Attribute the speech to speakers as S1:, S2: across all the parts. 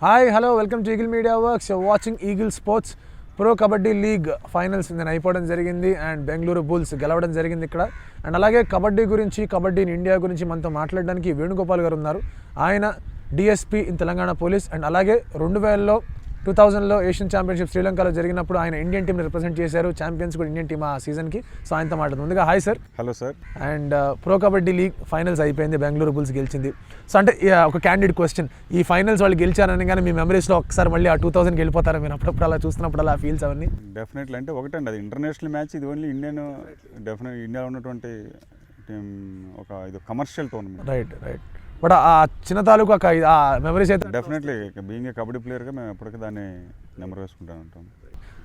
S1: Hi hello welcome to Eagle Media Works watching Eagle Sports Pro Kabaddi League finals నేను అయిపోవడం జరిగింది and Bengaluru bulls గెలవడం జరిగింది ఇక్కడ అండ్ అలాగే కబడ్డీ గురించి కబడ్డీని ఇండియా గురించి మనతో మాట్లాడడానికి వేణుగోపాల్ గారు ఉన్నారు ఆయన DSP in Telangana police and అలాగే రెండు వేలలో టూ థౌజండ్లో ఏషియన్ ఛాంపియన్షిప్ శ్రీలంకలో జరిగినప్పుడు ఆయన ఇండియన్ టీంని రిప్రజెంట్ చేశారు. ఛాంపియన్స్ కూడా ఇండియన్ టీమ్ ఆ సీజన్కి సో ఆయనతో మాట్లాడుతుంది ముందుగా hi sir
S2: hello sir
S1: and Pro Kabaddi League finals అయిపోయింది. బెంగళూరు బుల్స్ గెలిచింది. సో అంటే ఒక క్యాండిడేట్ క్వశ్చన్ ఈ ఫైనల్స్ వాళ్ళు గెలిచారని కానీ మీ మెమరీస్లో ఒకసారి మళ్ళీ ఆ టూ థౌసండ్కి వెళ్ళిపోతారా మీరు? అప్పుడప్పుడు అలా చూస్తున్నప్పుడు అలా ఫీల్స్ అవన్నీ?
S2: డెఫినెట్లీ అంటే ఒకటండి అది ఇంటర్నేషనల్ మ్యాచ్ ఇది ఓన్లీ ఇండియన్ డెఫినెట్ ఇండియాలో ఉన్నటువంటి ఒక ఇది commercial tournament
S1: right right but ఆ చిన్న తాలూకు ఆ మెమరీస్ అయితే
S2: డెఫినెట్లీ బీయింగ్ ఏ కబడ్డీ ప్లేయర్గా మేము ఎప్పటికీ దాన్ని నెంబర్ వేసుకుంటాను ఉంటాం.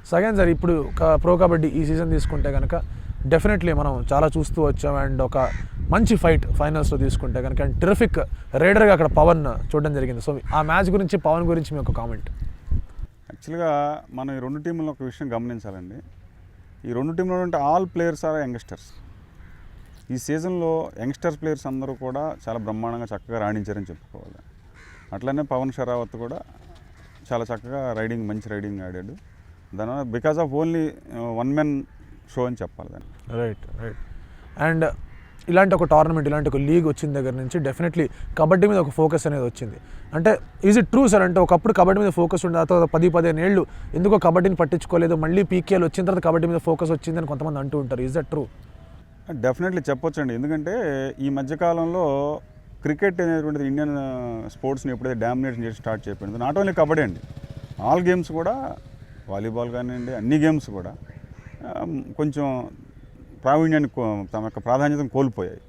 S1: సో అగైన్ సార్ ఇప్పుడు ప్రో కబడ్డీ ఈ సీజన్ తీసుకుంటే కనుక డెఫినెట్లీ మనం చాలా చూస్తూ వచ్చాం అండ్ ఒక మంచి ఫైట్ ఫైనల్స్లో తీసుకుంటే కనుక అండ్ టెరిఫిక్ రైడర్గా అక్కడ పవన్ చూడడం జరిగింది. సో ఆ మ్యాచ్ గురించి పవన్ గురించి మీ ఒక కామెంట్
S2: యాక్చువల్గా మనం ఈ రెండు టీంలో ఒక విషయం గమనించాలండి. ఈ రెండు టీంలో ఉంటే ఆల్ ప్లేయర్స్ ఆర్ యంగ్స్టర్స్ ఈ సీజన్లో యంగ్స్టర్స్ ప్లేయర్స్ అందరూ కూడా చాలా బ్రహ్మాండంగా చక్కగా రాణించారని చెప్పుకోవాలి. అట్లనే పవన్ షరావత్ కూడా చాలా చక్కగా రైడింగ్ మంచి రైడింగ్ ఆడాడు. దానివల్ల because of only one men show అని చెప్పాలి దాన్ని.
S1: Right right. అండ్ ఇలాంటి ఒక టోర్నమెంట్ ఇలాంటి ఒక లీగ్ వచ్చిన దగ్గర నుంచి డెఫినెట్లీ కబడ్డీ మీద ఒక ఫోకస్ అనేది వచ్చింది. అంటే ఈజ్ ఇట్ ట్రూ సార్? అంటే ఒకప్పుడు కబడ్డీ మీద ఫోకస్ ఉండే తర్వాత పది పదిహేను ఏళ్ళు ఎందుకో కబడ్డీని పట్టించుకోలేదు మళ్ళీ పీకేఎల్ వచ్చిన తర్వాత కబడ్డీ మీద ఫోకస్ వచ్చిందని కొంతమంది అంటూ ఉంటారు. Is that true?
S2: డెఫినెట్లీ చెప్పొచ్చండి. ఎందుకంటే ఈ మధ్యకాలంలో క్రికెట్ అనేటువంటిది ఇండియన్ స్పోర్ట్స్ని ఎప్పుడైతే డామినేషన్ చేసి స్టార్ట్ చేయబడింది నాట్ ఓన్లీ కబడ్డీ అండి. ఆల్ గేమ్స్ కూడా వాలీబాల్ కానివ్వండి అన్ని గేమ్స్ కూడా కొంచెం ప్రావీణ్యాన్ని కో- తమ యొక్క ప్రాధాన్యతను కోల్పోయాయి.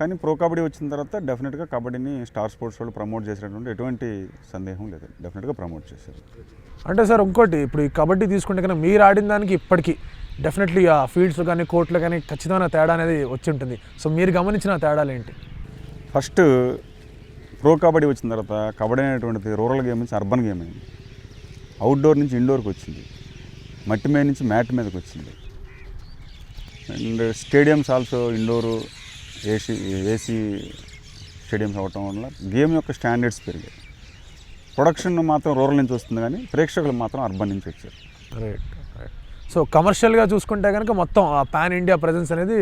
S2: కానీ ప్రో కబడ్డీ వచ్చిన తర్వాత డెఫినెట్గా కబడ్డీని స్టార్ స్పోర్ట్స్ వాళ్ళు ప్రమోట్ చేసినటువంటి ఎటువంటి సందేహం లేదు. డెఫినెట్గా ప్రమోట్ చేశారు.
S1: అంటే సార్ ఇంకోటి ఇప్పుడు ఈ కబడ్డీ తీసుకుంటే కనుక మీరు ఆడిన దానికి ఇప్పటికీ డెఫినెట్లీ ఆ ఫీల్డ్స్లో కానీ కోర్టులో కానీ ఖచ్చితమైన తేడా అనేది వచ్చి ఉంటుంది. సో మీరు గమనించిన తేడాలు ఏంటి?
S2: ఫస్ట్ ప్రో కబడ్డీ వచ్చిన తర్వాత కబడ్డీ అనేటువంటిది రూరల్ గేమ్ నుంచి అర్బన్ గేమ్ అయింది. అవుట్డోర్ నుంచి ఇండోర్కి వచ్చింది. మట్టి మీద నుంచి మ్యాట్ మీదకి వచ్చింది. And stadiums also indoor AC AC stadiums అవ్వటం వల్ల గేమ్ యొక్క స్టాండర్డ్స్ పెరిగాయి. ప్రొడక్షన్ మాత్రం రూరల్ నుంచి వస్తుంది కానీ ప్రేక్షకులు మాత్రం అర్బన్ నుంచి వచ్చారు.
S1: రైట్ రైట్ సో కమర్షియల్గా చూసుకుంటే కనుక మొత్తం ఆ పాన్ ఇండియా ప్రజెన్స్ అనేది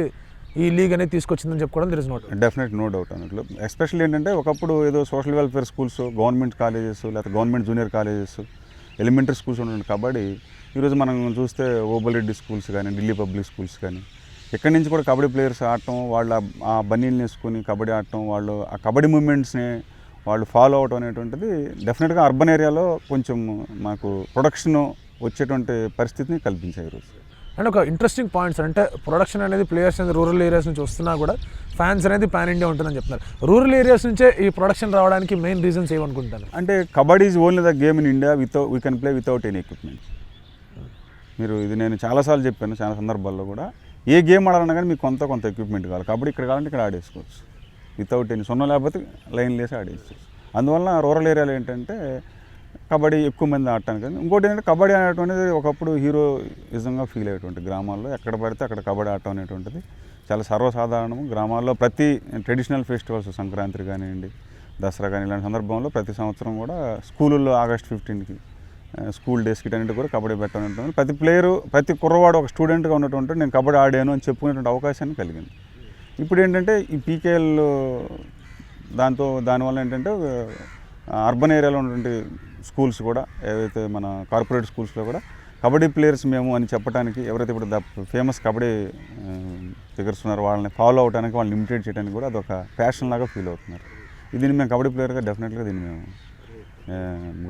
S1: ఈ లీగ్ అనేది తీసుకొచ్చిందని చెప్పుకోవడం తెలిసిన నోట్
S2: డెఫినెట్ నో డౌట్ అన్నట్లు ఎస్పెషల్లీ ఏంటంటే ఒకప్పుడు ఏదో social welfare schools government colleges లేకపోతే government junior colleges elementary schools ఉండే కబడ్డీ ఈరోజు మనం చూస్తే ఓబులరెడ్డి స్కూల్స్ కానీ ఢిల్లీ పబ్లిక్ స్కూల్స్ కానీ ఎక్కడి నుంచి కూడా కబడ్డీ ప్లేయర్స్ ఆడటం వాళ్ళ ఆ బన్నీలు వేసుకొని కబడ్డీ ఆడటం వాళ్ళు ఆ కబడ్డీ మూమెంట్స్ని వాళ్ళు ఫాలో అవటం అనేటువంటిది డెఫినెట్గా అర్బన్ ఏరియాలో కొంచెం మాకు ప్రొడక్షన్ వచ్చేటువంటి పరిస్థితిని కల్పించాయి ఈరోజు
S1: అండ్ ఒక ఇంట్రెస్టింగ్ పాయింట్స్ అంటే ప్రొడక్షన్ అనేది ప్లేయర్స్ అనేది రూరల్ ఏరియాస్ నుంచి వస్తున్నా కూడా ఫ్యాన్స్ అనేది పాన్ ఇండియా ఉంటుందని చెప్తున్నారు. రూరల్ ఏరియాస్ నుంచే ఈ ప్రొడక్షన్ రావడానికి మెయిన్ రీజన్స్ ఏమనుకుంటారు
S2: అంటే kabaddi is only the game in India without we can play without any equipment మీరు ఇది నేను చాలాసార్లు చెప్పాను చాలా సందర్భాల్లో కూడా. ఏ గేమ్ ఆడాలన్నా కానీ మీకు కొంత కొంత ఎక్విప్మెంట్ కావాలి. కబడ్డీ ఇక్కడ కావాలంటే ఇక్కడ ఆడేసుకోవచ్చు. వితౌట్ ఎనీ సున్నా లేకపోతే లైన్ లేసి ఆడేసుకోవచ్చు అందువల్ల రూరల్ ఏరియాలో ఏంటంటే కబడ్డీ ఎక్కువ మంది ఆడటానికి కానీ ఇంకోటి ఏంటంటే కబడ్డీ అనేటువంటిది ఒకప్పుడు హీరో నిజంగా ఫీల్ అయ్యేటువంటి గ్రామాల్లో ఎక్కడ పడితే అక్కడ కబడ్డీ ఆడటం అనేటువంటిది చాలా సర్వసాధారణము. గ్రామాల్లో ప్రతి ట్రెడిషనల్ ఫెస్టివల్స్ సంక్రాంతి కానివ్వండి దసరా కానీ ఇలాంటి సందర్భంలో ప్రతి సంవత్సరం కూడా స్కూళ్ళల్లో ఆగస్ట్ ఫిఫ్టీన్కి స్కూల్ డేస్కి అన్నిటి కూడా కబడ్డీ పెట్టడం ప్రతి ప్లేయరు ప్రతి కుర్రవాడు ఒక స్టూడెంట్గా ఉన్నటువంటి నేను కబడ్డీ ఆడాను అని చెప్పుకునేటువంటి అవకాశాన్ని కలిగింది. ఇప్పుడు ఏంటంటే ఈ పీకేఎల్ దాంతో దానివల్ల ఏంటంటే అర్బన్ ఏరియాలో ఉన్నటువంటి స్కూల్స్ కూడా ఏవైతే మన కార్పొరేట్ స్కూల్స్లో కూడా కబడ్డీ ప్లేయర్స్ మేము అని చెప్పడానికి ఎవరైతే ఇప్పుడు ద ఫేమస్ కబడ్డీ ఫిగర్స్ ఉన్నారో వాళ్ళని ఫాలో అవడానికి వాళ్ళని లిమిటెడ్ చేయడానికి కూడా అదొక ప్యాషన్ లాగా ఫీల్ అవుతున్నారు. దీన్ని మేము కబడ్డీ ప్లేయర్గా డెఫినెట్గా దీన్ని మేము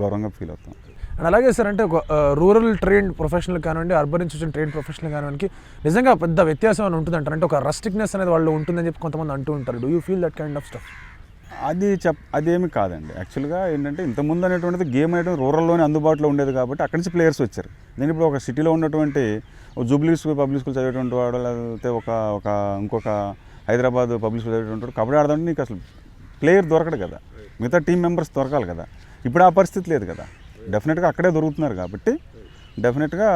S2: గౌరవంగా ఫీల్ అవుతాం.
S1: అండ్ అలాగే సార్ అంటే ఒక రూరల్ ట్రైన్ ప్రొఫెషనల్ కానివ్వండి అర్బన్ ఇన్స్టిట్యూషన్ ట్రైన్ ప్రొఫెషనల్ కానివ్వండి నిజంగా పెద్ద వ్యత్యాసం అని ఉంటుంది అంటారు అంటే ఒక రస్టిక్నెస్ అనేది వాళ్ళు ఉంటుందని చెప్పి కొంతమంది అంటూ ఉంటారు. Do you feel that kind of stuff
S2: అది చెప్ అదేమి కాదండి. యాక్చువల్గా ఏంటంటే ఇంతకుముందు అనేటువంటిది గేమ్ అనేటువంటి రూరల్లోనే అందుబాటులో ఉండేది కాబట్టి అక్కడి నుంచి ప్లేయర్స్ వచ్చారు. నేను ఇప్పుడు ఒక సిటీలో ఉన్నటువంటి జూబ్లీ స్కూల్ పబ్లిక్ స్కూల్ చదివేటువంటి వాడు లేకపోతే ఒక ఒక ఇంకొక హైదరాబాద్ పబ్లిక్ స్కూల్ చదివేటువంటి వాడు కబడ్డీ ఆడదామంటే నీకు అసలు ప్లేయర్ దొరకడు కదా. మిగతా టీం మెంబర్స్ దొరకాలి కదా. ఇప్పుడు ఆ పరిస్థితి లేదు కదా. డెఫినెట్గా అక్కడే దొరుకుతున్నారు కాబట్టి డెఫినెట్గా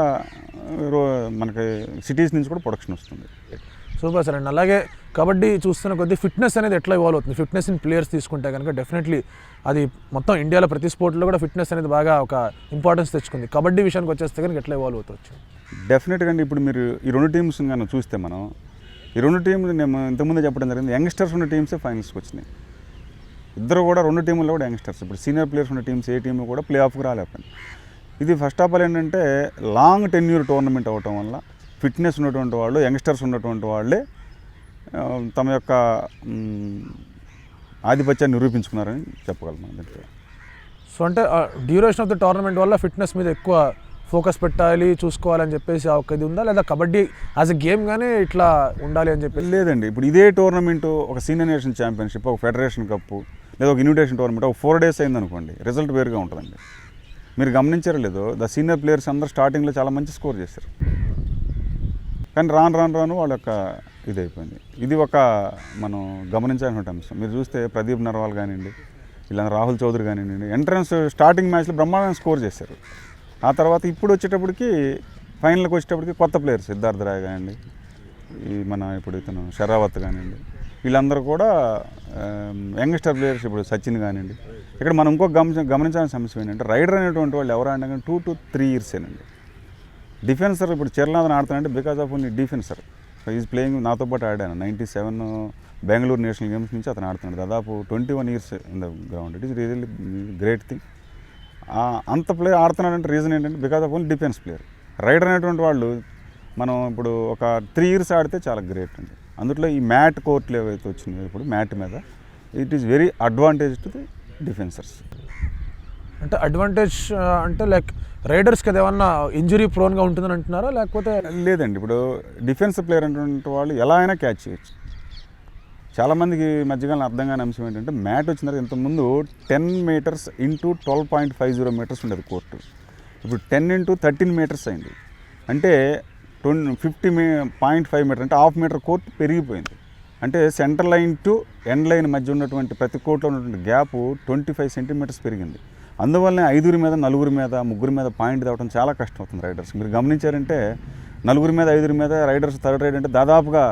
S2: మనకి సిటీస్ నుంచి కూడా ప్రొడక్షన్ వస్తుంది.
S1: Super sir. అండ్ అలాగే కబడ్డీ చూస్తున్న కొద్దీ ఫిట్నెస్ అనేది ఎట్లా ఇవాల్వ్ అవుతుంది? ఫిట్నెస్ ఇన్ ప్లేయర్స్ తీసుకుంటే కనుక డెఫినెట్లీ అది మొత్తం ఇండియాలో ప్రతి స్పోర్ట్లో కూడా ఫిట్నెస్ అనేది బాగా ఒక ఇంపార్టెన్స్ తెచ్చుకుంది. కబడ్డీ విషయానికి వచ్చేస్తే కనుక ఎట్లా ఇవాల్వ్ అవుతుంది?
S2: డెఫినెట్గా అండి ఇప్పుడు మీరు ఈ రెండు టీమ్స్ కానీ చూస్తే మనం ఈ రెండు టీంలు నేను ఇంతకుముందే చెప్పడం జరిగింది. యంగ్స్టర్స్ ఉన్న టీమ్సే ఫైనల్స్కి వచ్చినాయి. ఇద్దరు కూడా రెండు టీంలో కూడా యంగ్స్టర్స్ ఇప్పుడు సీనియర్ ప్లేయర్స్ ఉన్న టీమ్స్ ఏ టీం కూడా ప్లే ఆఫ్కి రాలేకపోయింది ఇది ఫస్ట్ ఆఫ్ ఆల్ ఏంటంటే లాంగ్ టెన్యూర్ టోర్నమెంట్ అవ్వటం వల్ల ఫిట్నెస్ ఉన్నటువంటి వాళ్ళు యంగ్స్టర్స్ ఉన్నటువంటి వాళ్ళే తమ యొక్క ఆధిపత్యాన్ని నిరూపించుకున్నారని చెప్పగలం దీంట్లో
S1: సో అంటే డ్యూరేషన్ ఆఫ్ ద టోర్నమెంట్ వల్ల ఫిట్నెస్ మీద ఎక్కువ ఫోకస్ పెట్టాలి చూసుకోవాలని చెప్పేసి ఆ ఒక ఇది ఉందా? లేదా కబడ్డీ యాజ్ ఎ గేమ్ గానే ఇట్లా ఉండాలి అని చెప్పేసి?
S2: లేదండి. ఇప్పుడు ఇదే టోర్నమెంట్ ఒక సీనియర్ నేషన్ ఛాంపియన్షిప్ ఒక ఫెడరేషన్ కప్పు లేదా ఒక ఇన్విటేషన్ టోర్నమెంట్ ఒక ఫోర్ డేస్ అయిందనుకోండి రిజల్ట్ వేరుగా ఉంటుందండి. మీరు గమనించారో లేదో ద సీనియర్ ప్లేయర్స్ అందరూ స్టార్టింగ్లో చాలా మంచి స్కోర్ చేశారు. కానీ రాను రాను రాను వాళ్ళ యొక్క ఇది అయిపోయింది ఇది ఒక మనం గమనించాల్సిన అంశం. మీరు చూస్తే ప్రదీప్ నర్వాల్ కానివ్వండి ఇలా రాహుల్ చౌదరి కానివ్వండి ఎంట్రన్స్ స్టార్టింగ్ మ్యాచ్లో బ్రహ్మాండంగా స్కోర్ చేశారు. ఆ తర్వాత ఇప్పుడు వచ్చేటప్పటికి ఫైనల్కి వచ్చేటప్పటికి కొత్త ప్లేయర్స్ సిద్ధార్థ రాయ్ కానివ్వండి ఈ మన ఇప్పుడు ఇతను షరావత్ కానివ్వండి వీళ్ళందరూ కూడా యంగ్స్టర్ ప్లేయర్స్ ఇప్పుడు సచిన్ కానివ్వండి. ఇక్కడ మనం ఇంకొక గమనించ గమనించాల్సిన సమస్య ఏంటంటే రైడర్ అనేటువంటి వాళ్ళు ఎవరు అంటే టూ టు త్రీ ఇయర్సేనండి. డిఫెన్సర్ ఇప్పుడు Cheralathan ఆడుతానంటే because of only defencer is playing నాతో పాటు ఆడాను. Ninety seven Bengaluru national games నుంచి అతను ఆడుతున్నాడు. దాదాపు twenty one years in the ground it is really great thing అంత ప్లే ఆడుతున్నాడంటే రీజన్ ఏంటంటే because of only defence player raider అనేటువంటి వాళ్ళు మనం ఇప్పుడు ఒక త్రీ ఇయర్స్ ఆడితే చాలా గ్రేట్ అండి. అందులో ఈ మ్యాట్ కోర్ట్లు ఏవైతే వచ్చినాయో ఇప్పుడు మ్యాట్ మీద it is very advantage to the defencers
S1: అంటే అడ్వాంటేజ్ అంటే లైక్ రైడర్స్కి అది ఏమన్నా ఇంజురీ ప్రోన్గా ఉంటుందని అంటున్నారా? లేకపోతే
S2: లేదండి. ఇప్పుడు డిఫెన్స్ ప్లేయర్ అనేటువంటి వాళ్ళు ఎలా అయినా క్యాచ్ చేయొచ్చు. చాలామందికి ఈ మధ్యకాలం అర్థం కాని అంశం ఏంటంటే మ్యాట్ వచ్చిన తర్వాత ఇంతకుముందు ten metres into twelve point five zero metres ఉండేది కోర్టు. ఇప్పుడు టెన్ ఇంటూ థర్టీన్ మీటర్స్ అయింది. అంటే ట్వంటీ ఫిఫ్టీ మీ పాయింట్ ఫైవ్ మీటర్ అంటే హాఫ్ మీటర్ కోర్టు పెరిగిపోయింది. అంటే centre line to end line మధ్య ఉన్నటువంటి ప్రతి కోర్టులో ఉన్నటువంటి గ్యాప్ ట్వంటీ ఫైవ్ సెంటీమీటర్స్ పెరిగింది. అందువల్లనే ఐదుగురి మీద నలుగురి మీద ముగ్గురి మీద పాయింట్ తేవడం చాలా కష్టం అవుతుంది రైడర్స్. మీరు గమనించారంటే నలుగురి మీద ఐదుగురి మీద రైడర్స్ థర్డ్ రైడ్ అంటే దాదాపుగా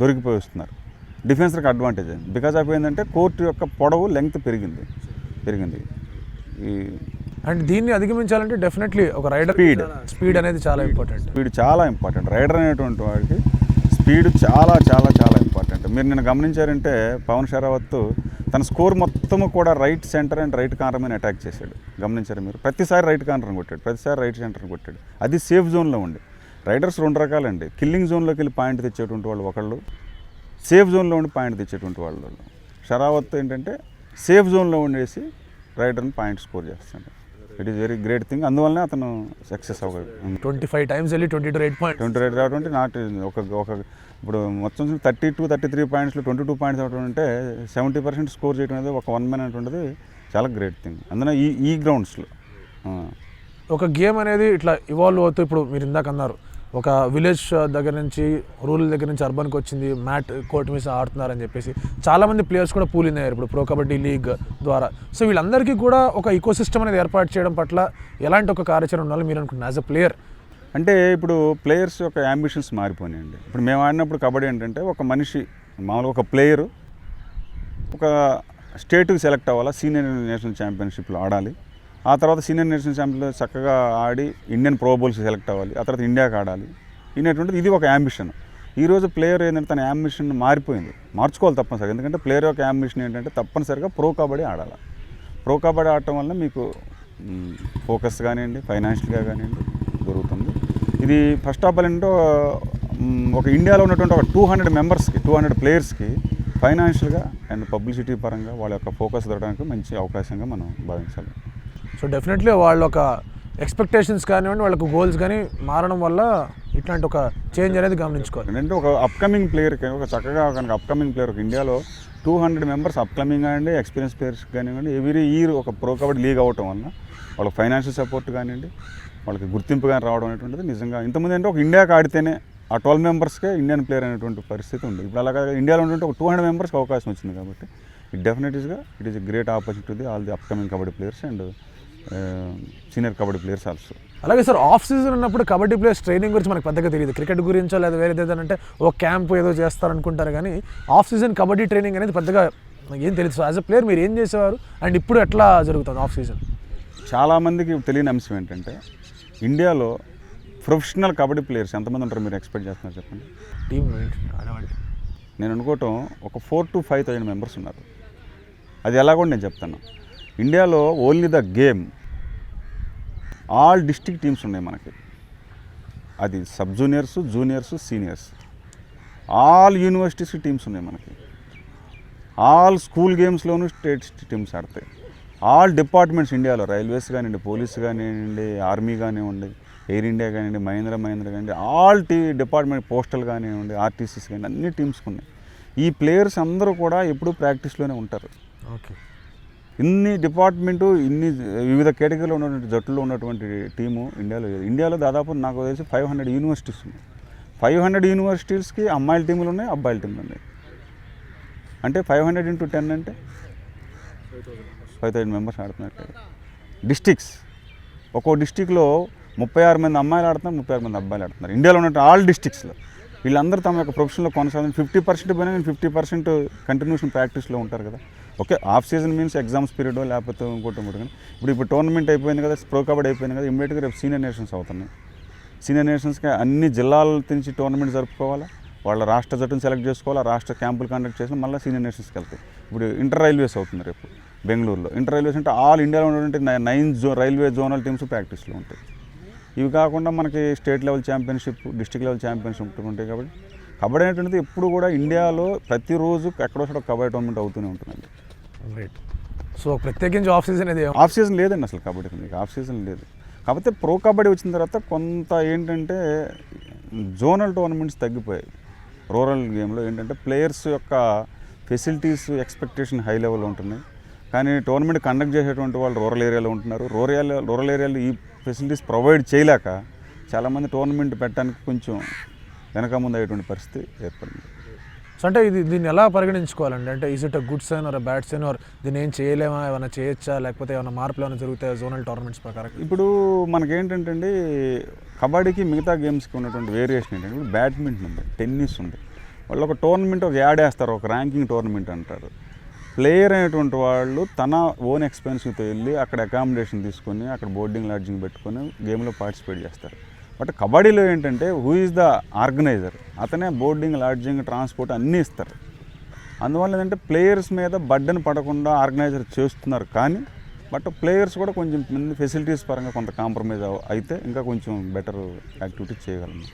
S2: దొరికిపోయి వస్తున్నారు. డిఫెన్స్కి అడ్వాంటేజ్ బికాజ్ ఆఫ్ ఏంటంటే కోర్టు యొక్క పొడవు లెంగ్త్ పెరిగింది. పెరిగింది. ఈ
S1: అండ్ దీన్ని అధిగమించాలంటే డెఫినెట్లీ ఒక రైడర్
S2: Speed.
S1: స్పీడ్ అనేది చాలా ఇంపార్టెంట్.
S2: స్పీడ్ చాలా ఇంపార్టెంట్. రైడర్ అనేటువంటి వాడికి స్పీడ్ చాలా చాలా చాలా ఇంపార్టెంట్. మీరు నేను గమనించారంటే పవన్ షరావత్ తన స్కోర్ మొత్తము కూడా right centre and right corner మీద అటాక్ చేశాడు. గమనించారు మీరు? ప్రతిసారి రైట్ కార్నర్ని కొట్టాడు. ప్రతిసారి రైట్ సెంటర్ని కొట్టాడు. అది సేఫ్ జోన్లో ఉండి. రైడర్స్ రెండు రకాలండి. కిల్లింగ్ జోన్లోకి వెళ్ళి పాయింట్ తెచ్చేటువంటి వాళ్ళు ఒకళ్ళు సేఫ్ జోన్లో ఉండి పాయింట్ తెచ్చేటువంటి వాళ్ళు షరావత్ ఏంటంటే సేఫ్ జోన్లో ఉండేసి రైడర్ని పాయింట్ స్కోర్ చేస్తాడు. It is very great thing అందువల్లనే అతను సక్సెస్ అవ్వగలడు
S1: ట్వంటీ ఫైవ్ టైమ్స్ వెళ్ళి twenty two eight point
S2: twenty right రావడం నాట్ ఒక ఒక ఇప్పుడు మొత్తం థర్టీ టూ థర్టీ త్రీ పాయింట్స్లో ట్వంటీ టూ పాయింట్స్ అవడం అంటే సెవెంటీ పర్సెంట్ స్కోర్ చేయడం అనేది ఒక వన్ మ్యాన్ అనేటువంటిది చాలా గ్రేట్ థింగ్ అందులో ఈ ఈ గ్రౌండ్స్లో
S1: ఒక గేమ్ అనేది ఇట్లా ఇవాల్వ్ అవుతూ ఇప్పుడు మీరు ఇందాక అన్నారు. ఒక విలేజ్ దగ్గర నుంచి రూరల్ దగ్గర నుంచి అర్బన్కి వచ్చింది మ్యాట్ కోర్ట్ మీద ఆడుతున్నారని చెప్పేసి చాలామంది ప్లేయర్స్ కూడా పూల్ అయ్యారు ఇప్పుడు ప్రో కబడ్డీ లీగ్ ద్వారా. సో వీళ్ళందరికీ కూడా ఒక ఈకో సిస్టమ్ అనేది ఏర్పాటు చేయడం పట్ల ఎలాంటి ఒక కార్యాచరణ ఉండాలి మీరు అనుకుంటున్నారు యాజ్ అ ప్లేయర్
S2: అంటే ఇప్పుడు ప్లేయర్స్ యొక్క అంబిషన్స్ మారిపోయినాయండి ఇప్పుడు మేము ఆడినప్పుడు కబడ్డీ ఏంటంటే ఒక మనిషి మామూలుగా ఒక ప్లేయరు ఒక స్టేట్కి సెలెక్ట్ అవ్వాలా సీనియర్ నేషనల్ ఛాంపియన్షిప్లో ఆడాలి. ఆ తర్వాత సీనియర్ నేషనల్ ఛాంపియన్లో చక్కగా ఆడి ఇండియన్ ప్రో సెలెక్ట్ అవ్వాలి. ఆ తర్వాత ఇండియాకి ఆడాలి. ఇనేటువంటిది ఇది ఒక అంబిషన్ ఈరోజు ప్లేయర్ ఏంటంటే తన అంబిషన్ మారిపోయింది. మార్చుకోవాలి తప్పనిసరిగా. ఎందుకంటే ప్లేయర్ యొక్క అంబిషన్ ఏంటంటే తప్పనిసరిగా ప్రో కబడ్డీ ఆడాలి. ప్రో కబడ్డీ ఆడటం వల్ల మీకు ఫోకస్ కానివ్వండి ఫైనాన్షియల్గా కానివ్వండి దొరుకుతుంది. ఇది ఫస్ట్ ఆఫ్ ఆల్ ఏంటో ఒక ఇండియాలో ఉన్నటువంటి ఒక టూ హండ్రెడ్ మెంబర్స్కి టూ హండ్రెడ్ ప్లేయర్స్కి ఫైనాన్షియల్గా అండ్ పబ్లిసిటీ పరంగా వాళ్ళ యొక్క ఫోకస్ దొరకడానికి మంచి అవకాశంగా మనం భావించాలి.
S1: సో డెఫినెట్లీ వాళ్ళ ఒక ఎక్స్పెక్టేషన్స్ కానివ్వండి వాళ్ళకు గోల్స్ కానీ మారడం వల్ల ఇట్లాంటి ఒక చేంజ్ అనేది గమనించుకోవాలి.
S2: ఏంటంటే ఒక అప్కమింగ్ ప్లేయర్కి ఒక చక్కగా కనుక అప్కమింగ్ ప్లేయర్ ఒక ఇండియాలో టూ హండ్రెడ్ మెంబర్స్ అప్కమింగ్ అండి ఎక్స్పీరియన్స్ ప్లేయర్స్ కానివ్వండి ఎవ్రీ ఇయర్ ఒక ప్రో కబడ్డీ లీగ్ అవ్వటం వల్ల వాళ్ళకి ఫైనాన్షియల్ సపోర్ట్ కానివ్వండి వాళ్ళకి గుర్తింపు కానీ రావడం అనేటువంటిది నిజంగా. ఇంతకుముందు అంటే ఒక ఇండియాకి ఆడితేనే ఆ ట్వెల్వ్ మెంబర్స్కే ఇండియన్ ప్లేయర్ అనేటువంటి పరిస్థితి ఉంది ఇప్పుడు అలాగా ఇండియాలో ఉన్నటువంటి ఒక టూ హండ్రెడ్ మెంబర్స్కి అవకాశం వచ్చింది కాబట్టి ఇట్ డెఫినెట్గా it is great opportunity all the upcoming kabaddi players and senior kabaddi players also
S1: అలాగే సార్ ఆఫ్ సీజన్ ఉన్నప్పుడు కబడ్డీ ప్లేయర్స్ ట్రైనింగ్ గురించి మనకు పెద్దగా తెలియదు. క్రికెట్ గురించో లేదా వేరే ఏదైనా అంటే ఓ క్యాంప్ ఏదో చేస్తారనుకుంటారు కానీ ఆఫ్ సీజన్ కబడ్డీ ట్రైనింగ్ అనేది పెద్దగా నాకు ఏం తెలియదు. యాజ్ అ ప్లేయర్ మీరు ఏం చేసేవారు? అండ్ ఇప్పుడు ఎట్లా జరుగుతుంది ఆఫ్ సీజన్
S2: చాలామందికి తెలియని అంశం ఏంటంటే ఇండియాలో ప్రొఫెషనల్ కబడ్డీ ప్లేయర్స్ ఎంతమంది ఉంటారు మీరు ఎక్స్పెక్ట్ చేస్తున్నారు చెప్పండి?
S1: టీమ్
S2: నేను అనుకోవటం ఒక four to five thousand members ఉన్నారు. అది ఎలాగో నేను చెప్తాను ఇండియాలో only the game. All district teams ఉన్నాయి మనకి. అది sub juniors juniors seniors. All universities teams ఉన్నాయి మనకి. ఆల్ స్కూల్ గేమ్స్లోనూ స్టేట్ టీమ్స్ ఆడతాయి. ఆల్ డిపార్ట్మెంట్స్ ఇండియాలో రైల్వేస్ కానివ్వండి పోలీస్ కానివ్వండి ఆర్మీ కానివ్వండి ఎయిర్ ఇండియా కానివ్వండి మహేంద్ర మహేంద్ర కానివ్వండి ఆల్ టీ డిపార్ట్మెంట్ పోస్టల్ కానివ్వండి ఆర్టీసీస్ కానివ్వండి అన్ని టీమ్స్కి ఉన్నాయి. ఈ ప్లేయర్స్ అందరూ కూడా ఎప్పుడూ ప్రాక్టీస్లోనే ఉంటారు.
S1: ఓకే.
S2: ఇన్ని డిపార్ట్మెంటు ఇన్ని వివిధ కేటగిరీలో ఉన్నటువంటి జట్టులో ఉన్నటువంటి టీము ఇండియాలో లేదు. ఇండియాలో దాదాపు నాకు తెలిసి ఫైవ్ హండ్రెడ్ యూనివర్సిటీస్ ఉన్నాయి. ఫైవ్ హండ్రెడ్ యూనివర్సిటీస్కి అమ్మాయిల టీములు ఉన్నాయి అబ్బాయిల టీములు ఉన్నాయి. అంటే ఫైవ్ హండ్రెడ్ ఇంటూ టెన్ అంటే ఫైవ్ థౌజండ్ మెంబర్స్ ఆడుతున్నారు డిస్టిక్స్. ఒక్కో డిస్టిక్లో ముప్పై ఆరు మంది అమ్మాయిలు ఆడుతున్నారు ముప్పై ఆరు మంది అబ్బాయిలు ఆడుతున్నారు. ఇండియాలో ఉన్న ఆల్ డిస్టిక్స్లో. వీళ్ళందరూ తమ యొక్క ప్రొఫెషన్లో కొనసాగుతుంది ఫిఫ్టీ పర్సెంట్ పోయినా నేను ఫిఫ్టీ పర్సెంట్ కంటిన్యూషన్ ప్రాక్టీస్లో ఉంటారు కదా. Okay off season means exams period లేకపోతే ఇంకోటి ఇంకోటి కానీ ఇప్పుడు ఇప్పుడు టోర్నమెంట్ అయిపోయింది కదా ప్రో కబడ్డీ అయిపోయింది కదా ఇమ్మీడియట్గా రేపు సీనియర్ నేషన్స్ అవుతున్నాయి. సీనియర్ నేషన్స్కి అన్ని జిల్లాల నుంచి టోర్నమెంట్ జరుపుకోవాలా? వాళ్ళ రాష్ట్ర జట్టును సెలెక్ట్ చేసుకోవాలా? రాష్ట్ర క్యాంపులు కండక్ట్ చేసి మళ్ళీ సీనియర్ నేషన్స్కి వెళ్తాయి. ఇప్పుడు ఇంటర్ రైల్వేస్ అవుతుంది రేపు బెంగళూరులో. ఇంటర్ రైల్వేస్ అంటే ఆల్ ఇండియాలో ఉన్నటువంటి నైన్ జో రైల్వే జోనల్ టీమ్స్ ప్రాక్టీస్లో ఉంటాయి. ఇవి కాకుండా మనకి state level championship district level championship ఉంటాయి కాబట్టి కబడ్డీ అనేటువంటిది ఎప్పుడు కూడా ఇండియాలో ప్రతిరోజు ఎక్కడో చోట కబడ్డీ టోర్నమెంట్ అవుతూనే ఉంటుందండి.
S1: రైట్ సో ప్రత్యేకించి ఆఫ్ సీజన్ అనేది
S2: ఆఫ్ సీజన్ లేదండి అసలు కబడ్డీ మీకు. ఆఫ్ సీజన్ లేదు. కాకపోతే ప్రో కబడ్డీ వచ్చిన తర్వాత కొంత ఏంటంటే జోనల్ టోర్నమెంట్స్ తగ్గిపోయాయి. రూరల్ గేమ్లో ఏంటంటే ప్లేయర్స్ యొక్క ఫెసిలిటీస్ ఎక్స్పెక్టేషన్ హై లెవెల్లో ఉంటున్నాయి. కానీ టోర్నమెంట్ కండక్ట్ చేసేటువంటి వాళ్ళు రూరల్ ఏరియాలో ఉంటున్నారు. రూరల్ రూరల్ ఏరియాలో ఈ ఫెసిలిటీస్ ప్రొవైడ్ చేయలేక చాలామంది టోర్నమెంట్ పెట్టడానికి కొంచెం వెనక ముందు అయ్యేటువంటి పరిస్థితి ఏర్పడింది.
S1: సో అంటే ఇది దీన్ని ఎలా పరిగణించుకోవాలండి? అంటే is it a good sign or bad sign or దీన్ని ఏం చేయలేమా? ఏమైనా చేయొచ్చా? లేకపోతే ఏమైనా మార్పులు ఏమైనా జరుగుతాయా జోనల్ టోర్నమెంట్స్ ప్రకారం?
S2: ఇప్పుడు మనకేంటంటే అండి కబడ్డీకి మిగతా గేమ్స్కి ఉన్నటువంటి వేరియేషన్ ఏంటంటే ఇప్పుడు బ్యాడ్మింటన్ ఉంది టెన్నిస్ ఉంది. వాళ్ళు ఒక టోర్నమెంట్ ఒక యాడ్ వేస్తారు ఒక ర్యాంకింగ్ టోర్నమెంట్ అంటారు. ప్లేయర్ అనేటువంటి వాళ్ళు తన ఓన్ ఎక్స్పెన్సివ్తో వెళ్ళి అక్కడ అకామిడేషన్ తీసుకొని అక్కడ బోర్డింగ్ లాడ్జింగ్ పెట్టుకొని గేమ్లో పార్టిసిపేట్ చేస్తారు. బట్ కబడ్డీలో ఏంటంటే హూ ఈజ్ ద ఆర్గనైజర్ అతనే బోర్డింగ్ లాడ్జింగ్ ట్రాన్స్పోర్ట్ అన్నీ ఇస్తారు. అందువల్ల ఏంటంటే ప్లేయర్స్ మీద బడ్డను పడకుండా ఆర్గనైజర్ చేస్తున్నారు కానీ బట్ ప్లేయర్స్ కూడా కొంచెం మంది ఫెసిలిటీస్ పరంగా కొంత కాంప్రమైజ్ అయితే ఇంకా కొంచెం బెటర్ యాక్టివిటీస్ చేయగలము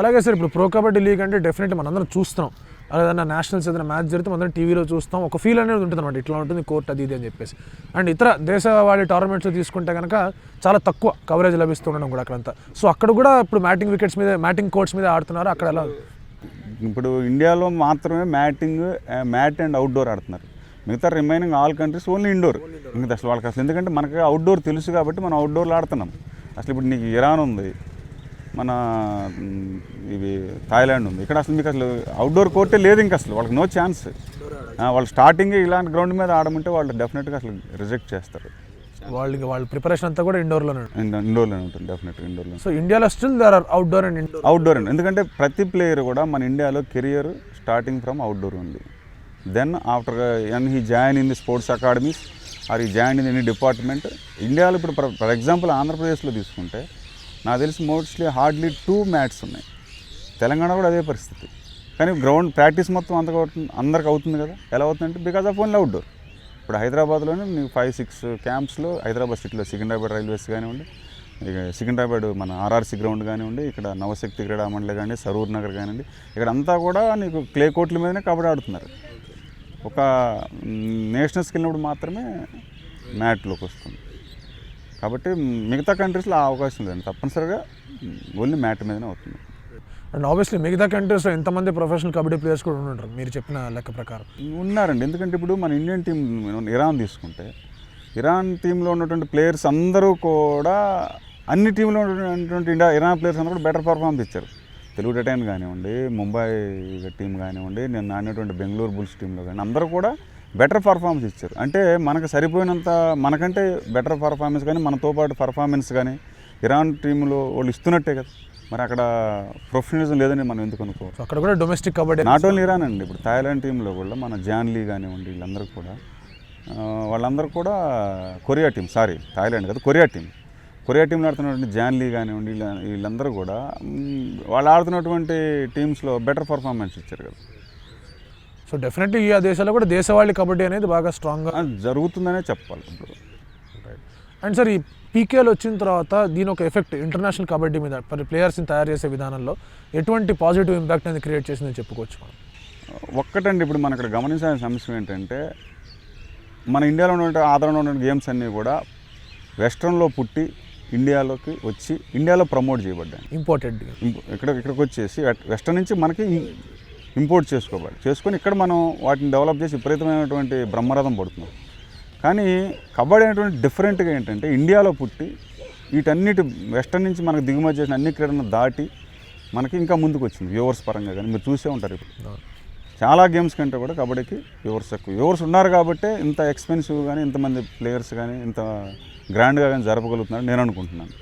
S1: అలాగే సార్ ఇప్పుడు ప్రో కబడ్డీ లీగ్ అంటే డెఫినెట్లీ మనందరం చూస్తున్నాం. అలా ఏదైనా నేషనల్స్ ఏదైనా మ్యాచ్ జరిగితే మనందరం టీవీలో చూస్తాం. ఒక ఫీల్ అనేది ఉంటుంది అనమాట ఇట్లా ఉంటుంది కోర్ట్ అది ఇది అని చెప్పేసి. అండ్ ఇతర దేశవాళీ టోర్నమెంట్స్ తీసుకుంటే కనుక చాలా తక్కువ కవరేజ్ లభిస్తుండడం కూడా అక్కడంతా. సో అక్కడ కూడా ఇప్పుడు మ్యాటింగ్ వికెట్స్ మీద మ్యాటింగ్ కోర్ట్స్ మీద ఆడుతున్నారు. అక్కడ ఎలా
S2: ఇప్పుడు ఇండియాలో మాత్రమే మ్యాటింగ్ మ్యాట్ అండ్ అవుట్డోర్ ఆడుతున్నారు. మిగతా remaining all countries only indoor ఇంకా అసలు వాళ్ళకి అసలు ఎందుకంటే మనకి అవుట్డోర్ తెలుసు కాబట్టి మనం అవుట్డోర్లో ఆడుతున్నాం. అసలు ఇప్పుడు నీకు ఇరాన్ ఉంది. మన ఇవి థాయిలాండ్ ఉంది. ఇక్కడ అసలు మీకు అసలు అవుట్డోర్ కోర్టే లేదు ఇంకా అసలు. వాళ్ళకి నో ఛాన్స్ వాళ్ళు స్టార్టింగ్ ఇలాంటి గ్రౌండ్ మీద ఆడమంటే వాళ్ళు డెఫినెట్గా అసలు రిజెక్ట్ చేస్తారు.
S1: వాళ్ళకి వాళ్ళ ప్రిపరేషన్ అంతా కూడా ఇండోర్లోనే
S2: ఇండోర్లోనే ఉంటుంది. డెఫినెట్గా ఇండోర్లో
S1: సో ఇండియాలో still there are outdoor and indoor
S2: outdoor అండి ఎందుకంటే ప్రతి ప్లేయర్ కూడా మన ఇండియాలో కెరియర్ స్టార్టింగ్ ఫ్రమ్ అవుట్డోర్ ఉంది then after an he join in the sports academies or he join in any department ఇండియాలో ఇప్పుడు ఫర్ ఎగ్జాంపుల్ ఆంధ్రప్రదేశ్లో తీసుకుంటే నాకు తెలిసి మోస్ట్లీ హార్డ్లీ టూ మ్యాట్స్ ఉన్నాయి. తెలంగాణ కూడా అదే పరిస్థితి. కానీ గ్రౌండ్ ప్రాక్టీస్ మొత్తం అంతగా అవుతుంది అందరికి అవుతుంది కదా. ఎలా అవుతుందంటే బికాస్ ఆఫ్ ఓన్లీ అవుట్డోర్ ఇప్పుడు హైదరాబాద్లోనే నీకు ఫైవ్ సిక్స్ క్యాంప్స్లో హైదరాబాద్ సిటీలో సికింద్రాబాద్ రైల్వేస్ కానివ్వండి ఇక సికింద్రాబాద్ మన ఆర్ఆర్సీ గ్రౌండ్ కానివ్వండి ఇక్కడ నవశక్తి క్రీడా మండలి కానీ సరూర్ నగర్ కానివ్వండి ఇక్కడ అంతా కూడా నీకు క్లే కోర్ట్ల మీదనే కబడ్డీ ఆడుతున్నారు. ఒక నేషనల్స్కి వెళ్ళినప్పుడు మాత్రమే మ్యాట్లోకి వస్తుంది. కాబట్టి మిగతా కంట్రీస్లో ఆ అవకాశం లేదండి. తప్పనిసరిగా ఓన్లీ మ్యాట్ మీదనే అవుతుంది.
S1: అండ్ ఆబ్వియస్లీ మిగతా కంట్రీస్లో ఎంతమంది ప్రొఫెషనల్ కబడ్డీ ప్లేయర్స్ కూడా ఉంటారు మీరు చెప్పిన లెక్క ప్రకారం.
S2: ఉన్నారండి. ఎందుకంటే ఇప్పుడు మన ఇండియన్ టీం ఇరాన్ తీసుకుంటే ఇరాన్ టీంలో ఉన్నటువంటి ప్లేయర్స్ అందరూ కూడా అన్ని టీంలో ఉన్నటువంటి ఇండియా ఇరాన్ ప్లేయర్స్ అందరూ కూడా బెటర్ పర్ఫార్మెన్స్ ఇచ్చారు తెలుగు టైటాన్ కానివ్వండి ముంబై టీం కానివ్వండి నేను ఆడినటువంటి బెంగళూరు బుల్స్ టీంలో కానీ అందరూ కూడా బెటర్ పర్ఫార్మెన్స్ ఇచ్చారు. అంటే మనకు సరిపోయినంత మనకంటే బెటర్ పర్ఫార్మెన్స్ కానీ మనతో పాటు పర్ఫార్మెన్స్ కానీ ఇరాన్ టీంలో వాళ్ళు ఇస్తున్నట్టే కదా. మరి అక్కడ ప్రొఫెషనలిజం లేదని మనం ఎందుకు అనుకోవాలి?
S1: సో అక్కడ కూడా domestic kabaddi
S2: not only Iran అండి ఇప్పుడు థాయిలాండ్ టీంలో కూడా మన జాన్లీ కానివ్వండి వీళ్ళందరూ కూడా వాళ్ళందరూ కూడా కొరియా టీం సారీ థాయిలాండ్ కదా కొరియా టీం కొరియా టీంలో ఆడుతున్నటువంటి జాన్లీ కానివ్వండి వీళ్ళ వీళ్ళందరూ కూడా వాళ్ళు ఆడుతున్నటువంటి టీమ్స్లో బెటర్ పర్ఫార్మెన్స్ ఇచ్చారు కదా.
S1: సో డెఫినెట్లీ ఈ ఆ దేశాల్లో కూడా దేశవాళీ కబడ్డీ అనేది బాగా స్ట్రాంగ్గా
S2: జరుగుతుందనే చెప్పాలి ఇప్పుడు.
S1: అండ్ సార్ ఈ పీకేలు వచ్చిన తర్వాత దీని ఒక ఎఫెక్ట్ ఇంటర్నేషనల్ కబడ్డీ మీద ప్లేయర్స్ని తయారు చేసే విధానంలో ఎటువంటి పాజిటివ్ ఇంపాక్ట్ అనేది క్రియేట్ చేసిందని చెప్పుకోవచ్చు మనం?
S2: ఒక్కటండి ఇప్పుడు మనం ఇక్కడ గమనించాల్సిన అంశం ఏంటంటే మన ఇండియాలో ఉన్న ఆదరణ ఉన్న గేమ్స్ అన్నీ కూడా వెస్ట్రన్లో పుట్టి ఇండియాలోకి వచ్చి ఇండియాలో ప్రమోట్ చేయబడ్డాయి.
S1: ఇంపార్టెంట్
S2: ఇంపో- ఇక్కడ ఇక్కడికి వచ్చేసి వెస్టర్న్ నుంచి మనకి ఇంపోర్ట్ చేసుకోవాలి చేసుకొని ఇక్కడ మనం వాటిని డెవలప్ చేసి విపరీతమైనటువంటి బ్రహ్మరథం పడుతున్నాం. కానీ కబడ్డీ అనేటువంటి డిఫరెంట్గా ఏంటంటే ఇండియాలో పుట్టి వీటన్నిటి వెస్టర్న్ నుంచి మనకు దిగుమతి చేసిన అన్ని క్రీడలను దాటి మనకి ఇంకా ముందుకు వచ్చింది వ్యూవర్స్ పరంగా కానీ. మీరు చూసే ఉంటారు ఇప్పుడు. చాలా గేమ్స్ కంటే కూడా కబడ్డీకి వ్యూవర్స్ ఎక్కువ. వ్యూవర్స్ ఉన్నారు కాబట్టే ఇంత ఎక్స్పెన్సివ్ కానీ ఇంతమంది ప్లేయర్స్ కానీ ఇంత గ్రాండ్గా కానీ జరపగలుగుతున్నారు నేను అనుకుంటున్నాను.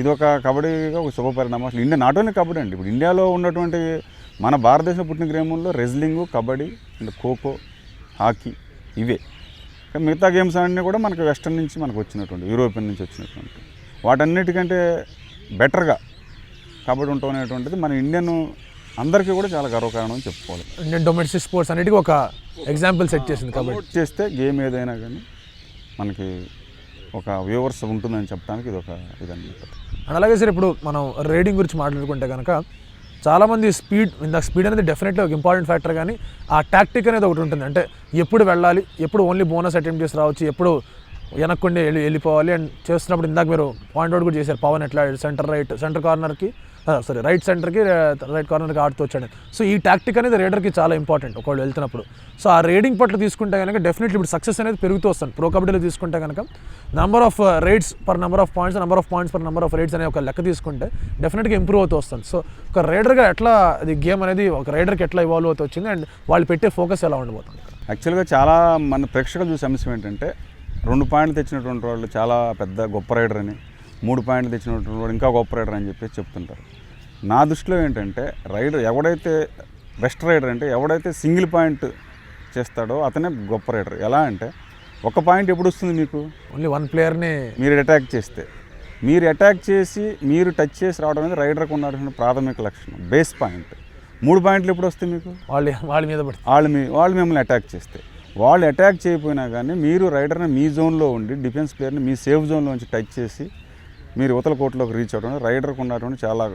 S2: ఇది ఒక కబడ్డీగా ఒక శుభ పరిణామం అసలు ఇండియా నాట్ ఓన్లీ కబడ్డీ అండి ఇప్పుడు ఇండియాలో ఉన్నటువంటి మన భారతదేశంలో పుట్టిన గేముల్లో wrestling kabaddi and kho kho hockey ఇవే. కానీ మిగతా గేమ్స్ అన్నీ కూడా మనకు వెస్టర్న్ నుంచి మనకు వచ్చినటువంటి యూరోపియన్ నుంచి వచ్చినటువంటి. వాటన్నిటికంటే బెటర్గా కబడ్డీ ఉండటం అనేటువంటిది మన ఇండియన్ అందరికీ కూడా చాలా గర్వకారణం అని చెప్పుకోవాలి.
S1: ఇండియన్ డొమెస్టిక్ స్పోర్ట్స్ అన్నిటికీ ఒక ఎగ్జాంపుల్ సెట్ చేసింది కబడ్డీ.
S2: చేస్తే గేమ్ ఏదైనా కానీ మనకి ఒక వ్యూవర్స్ ఉంటుందని చెప్పడానికి ఇది ఒక ఇదన్నమాట.
S1: అండ్ అలాగే సార్ ఇప్పుడు మనం రైడింగ్ గురించి మాట్లాడుకుంటే కనుక చాలామంది స్పీడ్ ఇందాక స్పీడ్ అనేది డెఫినెట్లీ ఒక ఇంపార్టెంట్ ఫ్యాక్టర్ కానీ ఆ టాక్టిక్ అనేది ఒకటి ఉంటుంది. అంటే ఎప్పుడు వెళ్ళాలి ఎప్పుడు ఓన్లీ బోనస్ అటెంప్ట్ చేసి రావచ్చు ఎప్పుడు వెనక్కుండి వెళ్ళి వెళ్ళిపోవాలి. అండ్ చేస్తున్నప్పుడు ఇందాక మీరు పాయింట్ అవుట్ కూడా చేశారు పవన్ ఎట్లా సెంటర్ రైట్ సెంటర్ కార్నర్కి. సారీ రైట్ సెంటర్కి రైట్ కార్నర్కి ఆడుతూ వచ్చాడు. సో ఈ టాక్టిక్ అనేది రైడర్కి చాలా ఇంపార్టెంట్ ఒకళ్ళు వెళ్తున్నప్పుడు. సో ఆ రైడింగ్ పట్ల తీసుకుంటే కనుక డెఫినెట్లీ ఇప్పుడు సక్సెస్ అనేది పెరుగుతూ వస్తాను ప్రో కబడ్డీలో తీసుకుంటే కనుక number of raids per number of points number of points per number of raids అనే ఒక లెక్క తీసుకుంటే డెఫినెట్గా ఇంప్రూవ్ అవుతూ వస్తుంది. సో ఒక రైడర్గా ఎట్లా అది గేమ్ అనేది ఒక రైడర్కి ఎట్లా ఇవాల్వ్ అవుతూ వచ్చింది అండ్ వాళ్ళు పెట్టే ఫోకస్ ఎలా ఉండబోతుంది?
S2: యాక్చువల్గా చాలా మన ప్రేక్షకులు చూసే అంశం ఏంటంటే రెండు పాయింట్లు తెచ్చినటువంటి వాళ్ళు చాలా పెద్ద గొప్ప రైడర్ అని మూడు పాయింట్లు తెచ్చినటువంటి వాళ్ళు ఇంకా గొప్ప రైడర్ అని చెప్పేసి చెప్తుంటారు. నా దృష్టిలో ఏంటంటే రైడర్ ఎవడైతే బెస్ట్ రైడర్ అంటే ఎవడైతే సింగిల్ పాయింట్ చేస్తాడో అతనే గొప్ప రైడర్. ఎలా అంటే ఒక పాయింట్ ఎప్పుడు వస్తుంది మీకు?
S1: ఓన్లీ వన్ ప్లేయర్ని
S2: మీరు అటాక్ చేస్తే. మీరు అటాక్ చేసి మీరు టచ్ చేసి రావడం అనేది రైడర్కి ఉన్నటువంటి ప్రాథమిక లక్షణం బేస్ పాయింట్. మూడు పాయింట్లు ఎప్పుడు వస్తాయి మీకు?
S1: వాళ్ళు వాళ్ళ మీద పడుతుంది.
S2: వాళ్ళు మీ వాళ్ళు మిమ్మల్ని అటాక్ చేస్తే. వాళ్ళు అటాక్ చేయకపోయినా కానీ మీరు రైడర్ని మీ జోన్లో ఉండి డిఫెన్స్ ప్లేయర్ని మీ సేఫ్ జోన్లో నుంచి టచ్ చేసి మీరు యువతల కోర్టులోకి రీచ్ అవ్వడం రైడర్కి ఉన్నటువంటి చాలా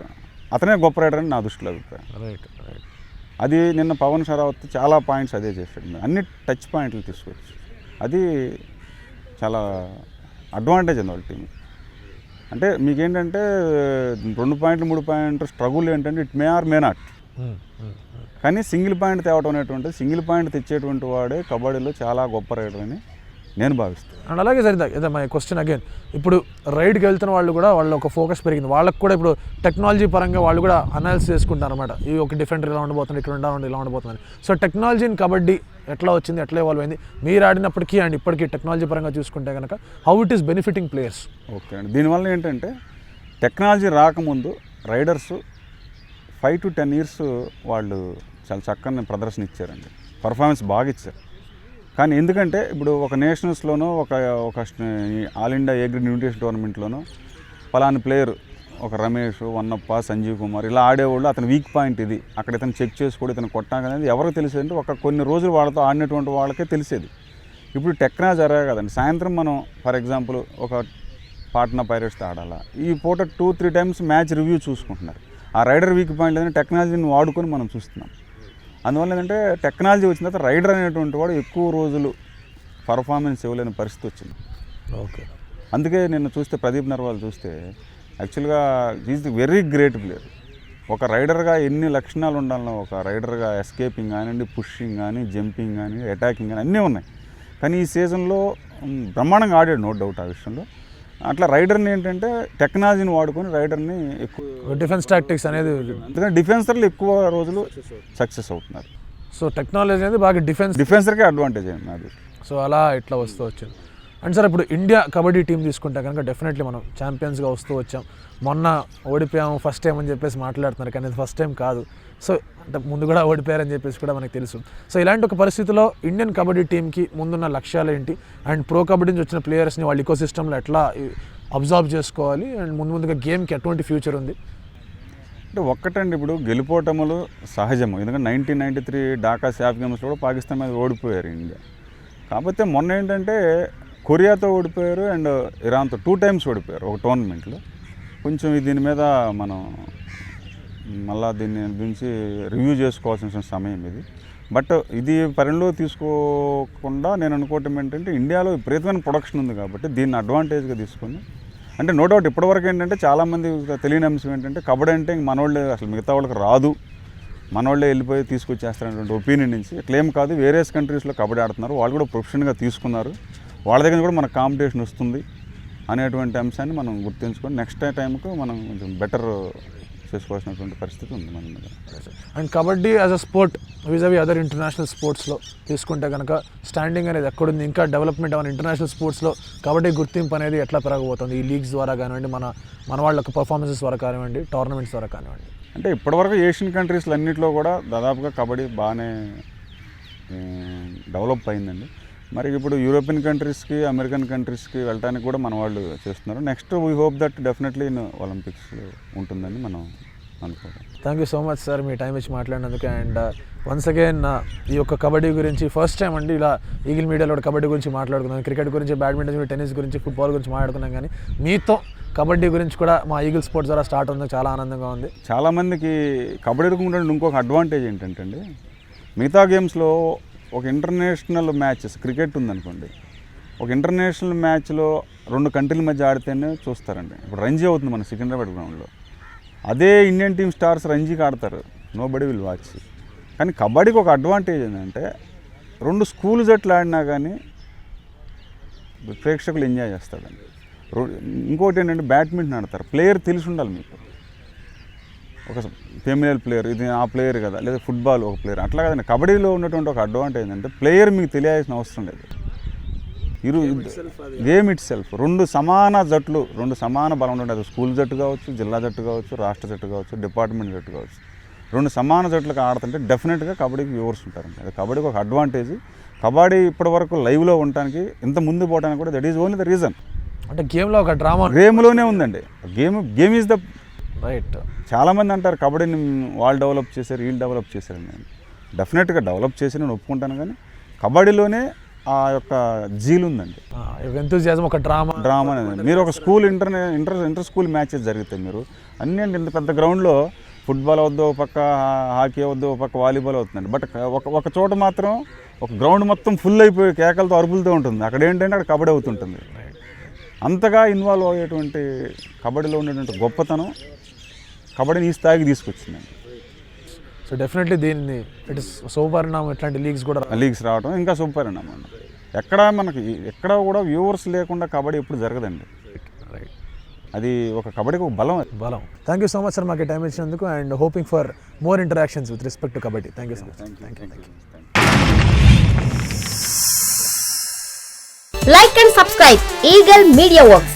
S2: అతనే గొప్ప రైడర్ అని నా దృష్టిలో అభిప్రాయం.
S1: రైట్ రైట్
S2: అది నిన్న పవన్ షరావత్ చాలా పాయింట్స్ అదే చేశాడు. అన్ని టచ్ పాయింట్లు తీసుకొచ్చి అది చాలా అడ్వాంటేజ్ అండి వాళ్ళ టీం అంటే మీకేంటంటే రెండు పాయింట్లు మూడు పాయింట్లు స్ట్రగుల్ ఏంటంటే it may or may not కానీ సింగిల్ పాయింట్ తేవటం అనేటువంటి సింగిల్ పాయింట్ తెచ్చేటువంటి వాడే కబడ్డీలో చాలా గొప్ప రైడర్ అని నేను భావిస్తాను
S1: అండ్ అలాగే సరే మై క్వశ్చన్ అగైన్ ఇప్పుడు రైడ్కి వెళ్తున్న వాళ్ళు కూడా వాళ్ళ ఒక ఫోకస్ పెరిగింది. వాళ్ళకి కూడా ఇప్పుడు టెక్నాలజీ పరంగా వాళ్ళు కూడా అనాలిసిస్ చేసుకుంటారు అనమాట ఇవి ఒక డిఫరెంట్ ఇలా ఉండబోతుంది ఇక్కడ ఉండాలి ఇలా ఉండబోతుంది సో టెక్నాలజీ ఇన్ కబడ్డీ ఎట్లా వచ్చింది ఎట్లా ఇవాల్వ్ అయింది? మీరు ఆడినప్పటికీ అండ్ ఇప్పటికీ టెక్నాలజీ పరంగా చూసుకుంటే కనుక how it is benefiting players
S2: okay అండి. దీనివల్ల ఏంటంటే టెక్నాలజీ రాకముందు raiders five to ten years వాళ్ళు చాలా చక్కని ప్రదర్శన ఇచ్చారండి. పర్ఫార్మెన్స్ బాగా ఇచ్చారు. కానీ ఎందుకంటే ఇప్పుడు ఒక నేషనల్స్లోనో ఒక ఒక all India A grade invitation టోర్నమెంట్లోనో ఫలాని ప్లేయర్ ఒక రమేష్ వన్నప్ప సంజీవ్ కుమార్ ఇలా ఆడేవాళ్ళు అతని వీక్ పాయింట్ ఇది. అక్కడ ఇతను చెక్ చేసుకోడు ఇతను కొట్టాకనేది ఎవరికి తెలిసేది ఒక కొన్ని రోజులు వాళ్ళతో ఆడినటువంటి వాళ్ళకే తెలిసేది. ఇప్పుడు టెక్నాలజీ అరగా కదండి. సాయంత్రం మనం ఫర్ ఎగ్జాంపుల్ ఒక పాట్నా పైరట్స్తో ఆడాలా? ఈ పూట two three times match review చూసుకుంటున్నారు. ఆ రైడర్ వీక్ పాయింట్ అనేది టెక్నాలజీని వాడుకొని మనం చూస్తున్నాం. అందువల్ల ఏంటంటే టెక్నాలజీ వచ్చిన తర్వాత రైడర్ అనేటువంటి వాడు ఎక్కువ రోజులు పర్ఫార్మెన్స్ ఇవ్వలేని పరిస్థితి వచ్చింది.
S1: ఓకే.
S2: అందుకే నిన్న చూస్తే ప్రదీప్ నర్వాల్ చూస్తే యాక్చువల్గా is the very great player ఒక రైడర్గా ఎన్ని లక్షణాలు ఉండాలనో ఒక రైడర్గా ఎస్కేపింగ్ కానివ్వండి పుషింగ్ కానీ జంపింగ్ కానీ అటాకింగ్ కానీ అన్నీ ఉన్నాయి. కానీ ఈ సీజన్లో బ్రహ్మాండంగా ఆడాడు నో డౌట్ ఆ విషయంలో. అట్లా రైడర్ని ఏంటంటే టెక్నాలజీని వాడుకొని రైడర్ని ఎక్కువ
S1: డిఫెన్స్ టాక్టిక్స్ అనేది
S2: అందుకని డిఫెన్సర్లు ఎక్కువ రోజులు సక్సెస్ అవుతున్నారు.
S1: సో టెక్నాలజీ అనేది బాగా డిఫెన్స్
S2: డిఫెన్సర్కే అడ్వాంటేజ్ అండి నా దృష్టిలో
S1: సో అలా ఇట్లా వస్తూ వచ్చింది. అండ్ సార్ ఇప్పుడు ఇండియా కబడ్డీ టీం తీసుకుంటే కనుక డెఫినెట్లీ మనం ఛాంపియన్స్గా వస్తూ వచ్చాం. మొన్న ఓడిపోయాము ఫస్ట్ టైం అని చెప్పేసి మాట్లాడుతున్నారు కానీ అది ఫస్ట్ టైం కాదు. సో అంటే ముందు కూడా ఓడిపోయారని చెప్పేసి కూడా మనకు తెలుసు. సో ఇలాంటి ఒక పరిస్థితిలో ఇండియన్ కబడ్డీ టీంకి ముందున్న లక్ష్యాలు ఏంటి? అండ్ ప్రో కబడ్డీ నుంచి వచ్చిన ప్లేయర్స్ని వాళ్ళ ఇకో సిస్టంలో ఎట్లా అబ్జర్వ్ చేసుకోవాలి? అండ్ ముందు ముందుగా గేమ్కి ఎటువంటి ఫ్యూచర్ ఉంది?
S2: అంటే ఒక్కటండి ఇప్పుడు గెలుపోవటములు సహజము. ఎందుకంటే నైన్టీన్ నైంటీ త్రీ ఢాకా సాఫ్ గేమ్స్లో కూడా పాకిస్తాన్ మీద ఓడిపోయారు ఇండియా. కాకపోతే మొన్న ఏంటంటే కొరియాతో ఓడిపోయారు అండ్ ఇరాన్తో టూ టైమ్స్ ఓడిపోయారు ఒక టోర్నమెంట్లో. కొంచెం దీని మీద మనం మళ్ళా దీన్ని గురించి రివ్యూ చేసుకోవాల్సిన సమయం ఇది. బట్ ఇది పరిణిలో తీసుకోకుండా నేను అనుకోవటం ఏంటంటే ఇండియాలో విపరీతమైన ప్రొడక్షన్ ఉంది కాబట్టి దీన్ని అడ్వాంటేజ్గా తీసుకొని అంటే నో డౌట్ ఇప్పటివరకు ఏంటంటే చాలామంది తెలియని అంశం ఏంటంటే కబడ్డీ అంటే ఇంక మనోళ్ళే అసలు మిగతా వాళ్ళకి రాదు. మనోళ్ళే వెళ్ళిపోయి తీసుకొచ్చేస్తారనేటువంటి ఒపీనియన్ నుంచి. క్లెయిమ్ కాదు వేరియస్ కంట్రీస్లో కబడ్డీ ఆడుతున్నారు. వాళ్ళు కూడా ప్రొఫెషన్గా తీసుకున్నారు. వాళ్ళ దగ్గర కూడా మనకు కాంపిటీషన్ వస్తుంది అనేటువంటి అంశాన్ని మనం గుర్తుంచుకొని నెక్స్ట్ టైంకు మనం కొంచెం బెటర్ చేసుకోవాల్సినటువంటి పరిస్థితి ఉంది మన మీద.
S1: And kabaddi as a sport vis a vis other international స్పోర్ట్స్లో తీసుకుంటే కనుక స్టాండింగ్ అనేది ఎక్కడుంది? ఇంకా డెవలప్మెంట్ అవన్నీ ఇంటర్నేషనల్ స్పోర్ట్స్లో కబడ్డీ గుర్తింపు అనేది ఎట్లా పెరగబోతుంది? ఈ లీగ్స్ ద్వారా కానివ్వండి మన మన వాళ్ళ పర్ఫార్మెన్సెస్ ద్వారా కానివ్వండి టోర్నమెంట్స్ ద్వారా కానివ్వండి.
S2: అంటే ఇప్పటివరకు ఏషియన్ కంట్రీస్లో అన్నింటిలో కూడా దాదాపుగా కబడ్డీ బాగానే డెవలప్ అయిందండి. మరి ఇప్పుడు యూరోపియన్ కంట్రీస్కి అమెరికన్ కంట్రీస్కి వెళ్ళడానికి కూడా మన వాళ్ళు చేస్తున్నారు. Next we hope that definitely in Olympics ఉంటుందని మనం అనుకోవడం
S1: thank you so much sir me time ఇచ్చి మాట్లాడినందుకు అండ్ వన్స్ అగైన్ ఈ యొక్క కబడ్డీ గురించి ఫస్ట్ టైం అండి ఇలా ఈగిల్ మీడియాలో కబడ్డీ గురించి మాట్లాడుకున్నాం. క్రికెట్ గురించి బ్యాడ్మింటన్ గురించి టెన్నిస్ గురించి ఫుట్బాల్ గురించి మాట్లాడుకున్నాం కానీ మీతో కబడ్డీ గురించి కూడా మా ఈగిల్ స్పోర్ట్స్ ద్వారా స్టార్ట్ ఉంది చాలా ఆనందంగా ఉంది.
S2: చాలామందికి కబడ్డీకి ఉండే ఇంకొక అడ్వాంటేజ్ ఏంటంటే అండి మిగతా గేమ్స్లో ఒక ఇంటర్నేషనల్ మ్యాచెస్ క్రికెట్ ఉందనుకోండి. ఒక ఇంటర్నేషనల్ మ్యాచ్లో రెండు కంట్రీల మధ్య ఆడితేనే చూస్తారండి. ఇప్పుడు రంజీ అవుతుంది మన సికింద్రాబాద్ గ్రౌండ్లో అదే ఇండియన్ టీమ్ స్టార్స్ రంజీకి ఆడతారు. నో బడీ విల్ వాచ్ కానీ కబడ్డీకి ఒక అడ్వాంటేజ్ ఏంటంటే రెండు స్కూల్ జట్లు ఆడినా కానీ ప్రేక్షకులు ఎంజాయ్ చేస్తారండి. రో- ఇంకోటి ఏంటంటే బ్యాడ్మింటన్ ఆడతారు. ప్లేయర్ తెలిసి ఉండాలి మీకు. ఒక ఫెమిలియర్ ప్లేయర్ ఇది ఆ ప్లేయర్ కదా లేదా ఫుట్బాల్ ఒక ప్లేయర్ అట్లా కదండి. కబడ్డీలో ఉన్నటువంటి ఒక అడ్వాంటేజ్ ఏంటంటే ప్లేయర్ మీకు తెలియాల్సిన అవసరం లేదు. ఇరు గేమ్ ఇట్ సెల్ఫ్ రెండు సమాన జట్లు రెండు సమాన బలం ఉండేది స్కూల్ జట్టు కావచ్చు జిల్లా జట్టు కావచ్చు రాష్ట్ర జట్టు కావచ్చు డిపార్ట్మెంట్ జట్టు కావచ్చు. రెండు సమాన జట్లుగా ఆడుతుంటే డెఫినెట్గా కబడ్డీకి వ్యూవర్స్ ఉంటారండి. అది కబడ్డీకి ఒక అడ్వాంటేజ్ కబడ్డీ ఇప్పటివరకు లైవ్లో ఉండటానికి ఇంత ముందు పోవడానికి కూడా that is only the reason
S1: అంటే గేమ్లో ఒక డ్రామా
S2: గేమ్లోనే ఉందండి. Game game is the
S1: right
S2: చాలామంది అంటారు కబడ్డీని వాళ్ళు డెవలప్ చేశారు వీళ్ళు డెవలప్ చేశారు నేను డెఫినెట్గా డెవలప్ చేసి నేను ఒప్పుకుంటాను కానీ కబడ్డీలోనే ఆ యొక్క జీలు ఉందండి.
S1: ఎంతూజియాజం ఒక డ్రామా
S2: డ్రామా అనేది. మీరు ఒక school inter inter inter school matches జరుగుతాయి మీరు అన్నీ అంటే ఇంత పెద్ద గ్రౌండ్లో ఫుట్బాల్ వద్దు ఒక పక్క హాకీ వద్దు ఒక పక్క వాలీబాల్ అవుతుందండి బట్ ఒక ఒక చోట మాత్రం ఒక గ్రౌండ్ మొత్తం ఫుల్ అయిపోయి కేకలతో అరుపులతో ఉంటుంది. అక్కడ ఏంటంటే అక్కడ కబడ్డీ అవుతుంటుంది. అంతగా ఇన్వాల్వ్ అయ్యేటువంటి కబడ్డీలో ఉండేటువంటి గొప్పతనం కబడ్డీని ఈ స్థాయికి తీసుకొచ్చిందండి
S1: సో డెఫినెట్లీ దీన్ని ఇట్ ఇస్ సౌపరిణామం ఇట్లాంటి లీగ్స్ కూడా
S2: లీగ్స్ రావడం ఇంకా సూపర్ అండి. అన్నమాట ఎక్కడ మనకి ఎక్కడ కూడా వ్యూవర్స్ లేకుండా కబడ్డీ ఎప్పుడు జరగదండి.
S1: రైట్
S2: అది ఒక కబడ్డీకి ఒక బలం అది.
S1: బలం. Thank you so much sir మాకు టైం ఇచ్చినందుకు and hoping for more interactions with respect to kabaddi. Thank you so much thank you thank you
S3: Like and subscribe. Eagle Media Works.